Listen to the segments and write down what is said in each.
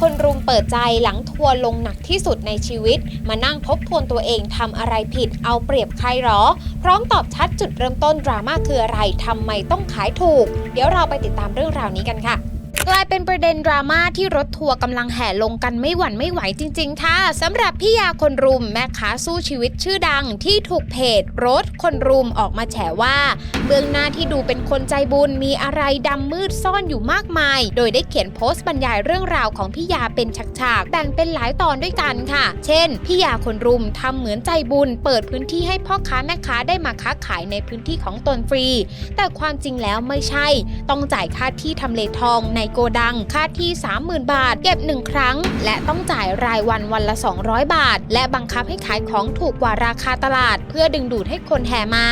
คนรุมเปิดใจหลังทัวร์ลงหนักที่สุดในชีวิต มานั่งทบทวนตัวเองทำอะไรผิด เอาเปรียบใครหรอ พร้อมตอบชัดจุดเริ่มต้นดราม่าคืออะไรทำไมต้องขายถูก เดี๋ยวเราไปติดตามเรื่องราวนี้กันค่ะ กลายเป็นประเด็นดราม่าที่รถทัวร์กำลังแห่ลงกันไม่หวั่นไม่ไหวจริง ๆ ค่ะสำหรับพี่ยาคนรุมแม่ค้าสู้ชีวิตชื่อดังที่ถูกเพจรถคนรุมออกมาแฉว่า เบื้องหน้าที่ดูเป็นคนใจบุญมีอะไรดำมืดซ่อนอยู่มากมาย โดยได้เขียนโพสต์บรรยายเรื่องราวของพี่ยาเป็นฉากๆแบ่งเป็นหลายตอนด้วยกันค่ะ เช่นพี่ยาคนรุมทำเหมือนใจบุญ เปิดพื้นที่ให้พ่อค้าแม่ค้าได้มาค้าขายในพื้นที่ของตนฟรี แต่ความจริงแล้วไม่ใช่ ต้องจ่ายค่าที่ทำเลทองในโกดัง ค่าที่ 30,000 บาท เก็บ 1 ครั้ง และต้องจ่ายรายวันวันละ 200 บาท และบังคับให้ขายของถูกกว่าราคาตลาด เพื่อดึงดูดให้คนแห่มา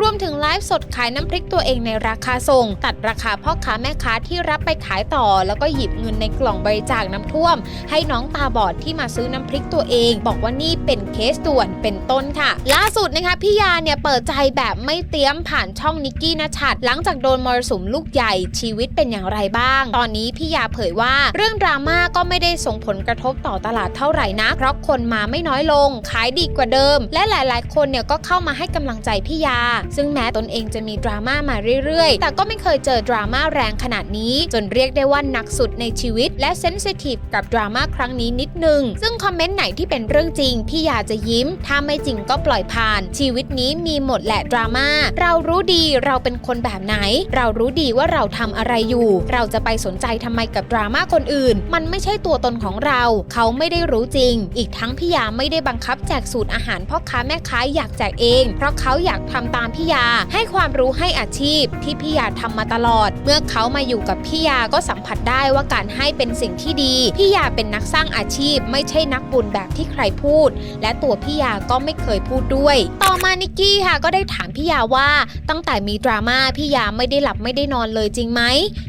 รวมถึงไลฟ์สดขายน้ำพริกตัวเองในราคาส่ง ตัดราคาพ่อค้าแม่ค้าที่รับไปขายต่อ แล้วก็หยิบเงินในกล่องบริจาคน้ำท่วม ให้น้องตาบอดที่มาซื้อน้ำพริกตัวเอง บอกว่านี่เป็นเคสด่วนเป็นต้นค่ะ ล่าสุดนะคะพี่ยาเนี่ยเปิดใจแบบไม่เตรียมผ่านช่องนิกกี้นชัดหลังจากโดนมรสุมลูกใหญ่ชีวิตเป็นอย่างไรบ้างตอนนี้พี่ยาเผยว่า เรื่องดราม่าก็ไม่ได้ส่งผลกระทบต่อตลาดเท่าไหร่นะ เพราะคนมาไม่น้อยลง ขายดีกว่าเดิม และหลาย ๆ คนเนี่ยก็เข้ามาให้กำลังใจพี่ยา ซึ่งแม้ตนเองจะมีดราม่ามาเรื่อย ๆ แต่ก็ไม่เคยเจอดราม่าแรงขนาดนี้ จนเรียกได้ว่าหนักสุดในชีวิต และเซนซิทีฟกับดราม่าครั้งนี้นิดนึง ซึ่งคอมเมนต์ไหนที่เป็นเรื่องจริงพี่ยาจะยิ้ม ถ้าไม่จริงก็ปล่อยผ่าน ชีวิตนี้มีหมดแหละดราม่า เรารู้ดีเราเป็นคนแบบไหน เรารู้ดีว่าเราทำอะไรอยู่ เราจะไปสนใจทำไมกับดราม่าคนอื่น มันไม่ใช่ตัวตนของเรา เขาไม่ได้รู้จริง อีกทั้งพี่ยาไม่ได้บังคับแจกสูตรอาหารพ่อค้าแม่ค้าอยากแจกเอง เพราะเขาอยากทำตามพี่ยา ให้ความรู้ให้อาชีพ ที่พี่ยาทำมาตลอด เมื่อเขามาอยู่กับพี่ยาก็สัมผัสได้ว่าการให้เป็นสิ่งที่ดี พี่ยาเป็นนักสร้างอาชีพ ไม่ใช่นักบุญแบบที่ใครพูด และตัวพี่ยาก็ไม่เคยพูดด้วย ต่อมานิกกี้ค่ะก็ได้ถามพี่ยาว่าตั้งแต่มีดราม่าพี่ยาไม่ได้หลับไม่ได้นอนเลยจริงไหม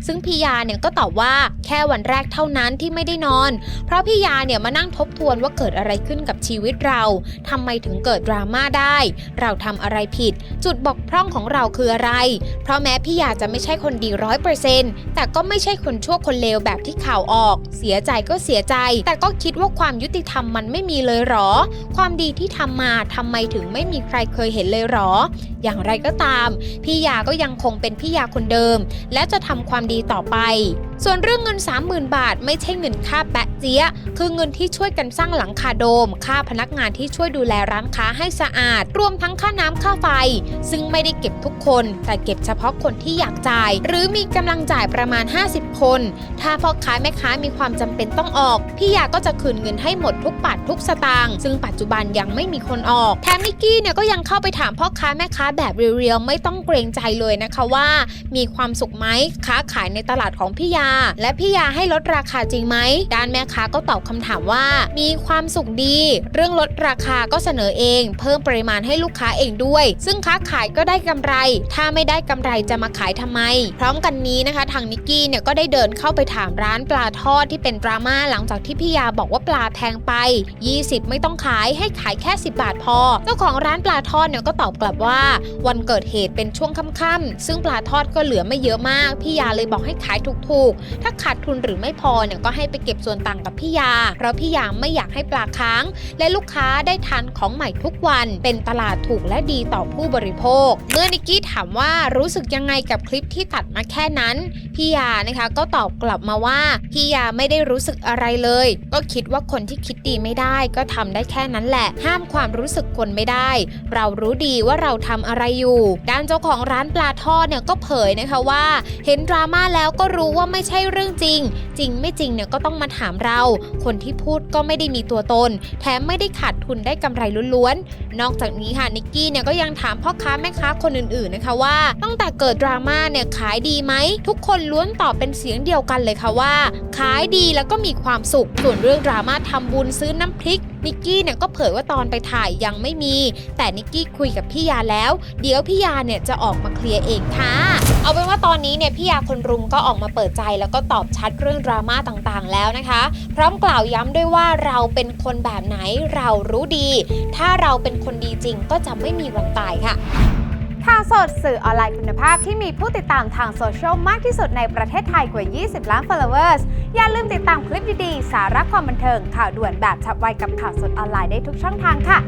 ซึ่งพี่ยาเนี่ยก็ตอบว่าแค่วันแรกเท่านั้นที่ไม่ได้นอน เพราะพี่ยาเนี่ยมานั่งทบทวนว่าเกิดอะไรขึ้นกับชีวิตเราทำไมถึงเกิดดราม่าได้ เราทำอะไรผิด จุดบกพร่องของเราคืออะไร เพราะแม้พี่ยาจะไม่ใช่คนดีร้อยเปอร์เซ็นต์แต่ก็ไม่ใช่คนชั่วคนเลวแบบที่ข่าวออก เสียใจก็เสียใจ แต่ก็คิดว่าความยุติธรรมมันไม่มีเลยหรอ ความดีที่ทำมาทำไมถึงไม่มีใครเคยเห็นเลยหรอ อย่างไรก็ตาม พี่ยาก็ยังคงเป็นพี่ยาคนเดิม และจะทำความดีต่อไป ส่วนเรื่องเงิน 30,000 บาท ไม่ใช่เงินค่าแปะเจี๊ยคือเงินที่ช่วยกันสร้างหลังคาโดม ค่าพนักงานที่ช่วยดูแลร้านค้าให้สะอาด รวมทั้งค่าน้ำค่าไฟ ซึ่งไม่ได้เก็บทุกคน แต่เก็บเฉพาะคนที่อยากจ่าย หรือมีกำลังจ่ายประมาณ 50 คน ถ้าพ่อค้าแม่ค้ามีความจำเป็นต้องออก พี่ยาก็จะคืนเงินให้หมดทุกบาททุกสตางค์ซึ่งปัจจุบันยังไม่มีคนออกแถมนิกกี้เนี่ยก็ยังเข้าไปถามพ่อค้าแม่ค้าแบบเรียวๆไม่ต้องเกรงใจเลยนะคะว่า มีความสุขไหมค้าขายในตลาดของพี่ยา และพี่ยาให้ลดราคาจริงไหมด้านแม่ค้าก็ตอบคำถามว่า มีความสุขดี เรื่องลดราคาก็เสนอเอง เพิ่มปริมาณให้ลูกค้าเองด้วย ซึ่งค้าขายก็ได้กำไร ถ้าไม่ได้กำไรจะมาขายทำไม พร้อมกันนี้นะคะทางนิกกี้เนี่ยก็ได้เดินเข้าไปถามร้านปลาทอดที่เป็นดราม่าหลังจากที่พี่ยาบอกว่าปลาแพงไป 20 ไม่ต้องขายให้ขายแค่ 10 บาทพอ เจ้าของร้านปลาทอดเนี่ยก็ตอบกลับว่าวันเกิดเหตุเป็นช่วงค่ำๆซึ่งปลาทอดก็เหลือไม่เยอะมาก พี่ยาเลยบอกให้ขายถูกๆ ถ้าขาดทุนหรือไม่พอเนี่ยก็ให้ไปเก็บส่วนต่างกับพี่ยา เพราะพี่ยาไม่อยากให้ปลาค้าง และลูกค้าได้ทานของใหม่ทุกวัน เป็นตลาดถูกและดีต่อผู้บริโภค เมื่อนิกกี้ถามว่ารู้สึกยังไงกับคลิปที่ตัดมาแค่นั้น พี่ยานะคะก็ตอบกลับมาว่าพี่ยาไม่ได้รู้สึกอะไรเลย ก็คิดว่าคนที่คิดดีไม่ได้ ก็ทำได้แค่นั้นแหละ ห้ามความรู้สึกคนไม่ได้ เรารู้ดีว่าเราทำอะไรอยู่ ด้านเจ้าของร้านปลาทอดเนี่ยก็เผยนะคะว่า เห็นดราม่าแล้วก็รู้ว่าไม่ใช่เรื่องจริง จริงไม่จริงเนี่ยก็ต้องมาถามเรา คนที่พูดก็ไม่ได้มีตัวตน แถมไม่ได้ขาดทุนได้กำไรล้วนๆ นอกจากนี้ค่ะนิกกี้เนี่ยก็ยังถามพ่อค้าแม่ค้าคนอื่นๆนะคะว่า ตั้งแต่เกิดดราม่าเนี่ยขายดีไหมทุกคนล้วนตอบเป็นเสียงเดียวกันเลยค่ะว่า ขายดีแล้วก็มีความสุข ส่วนเรื่องดราม่าทำบุญซื้อน้ำพริกนิกกี้เนี่ยก็เผยว่าตอนไปถ่ายยังไม่มี แต่นิกกี้คุยกับพี่ยาแล้วเดี๋ยวพี่ยาเนี่ยจะออกมาเคลียร์เองค่ะ เอาเป็นว่าตอนนี้เนี่ยพี่ยาคนรุมก็ออกมาเปิดใจแล้วก็ตอบชัดเรื่องดราม่าต่างๆ แล้วนะคะ พร้อมกล่าวย้ำด้วยว่าเราเป็นคนแบบไหนเรารู้ดี ถ้าเราเป็นคนดีจริงก็จะไม่มีวันตายค่ะข่าวสดสื่อออนไลน์คุณภาพที่มีผู้ติดตามทางโซเชียลมากที่สุดในประเทศไทยกว่า 20 ล้าน followers อย่าลืมติดตามคลิปดีๆ สาระความบันเทิงข่าวด่วนแบบฉับไวกับข่าวสดออนไลน์ได้ทุกช่องทางค่ะ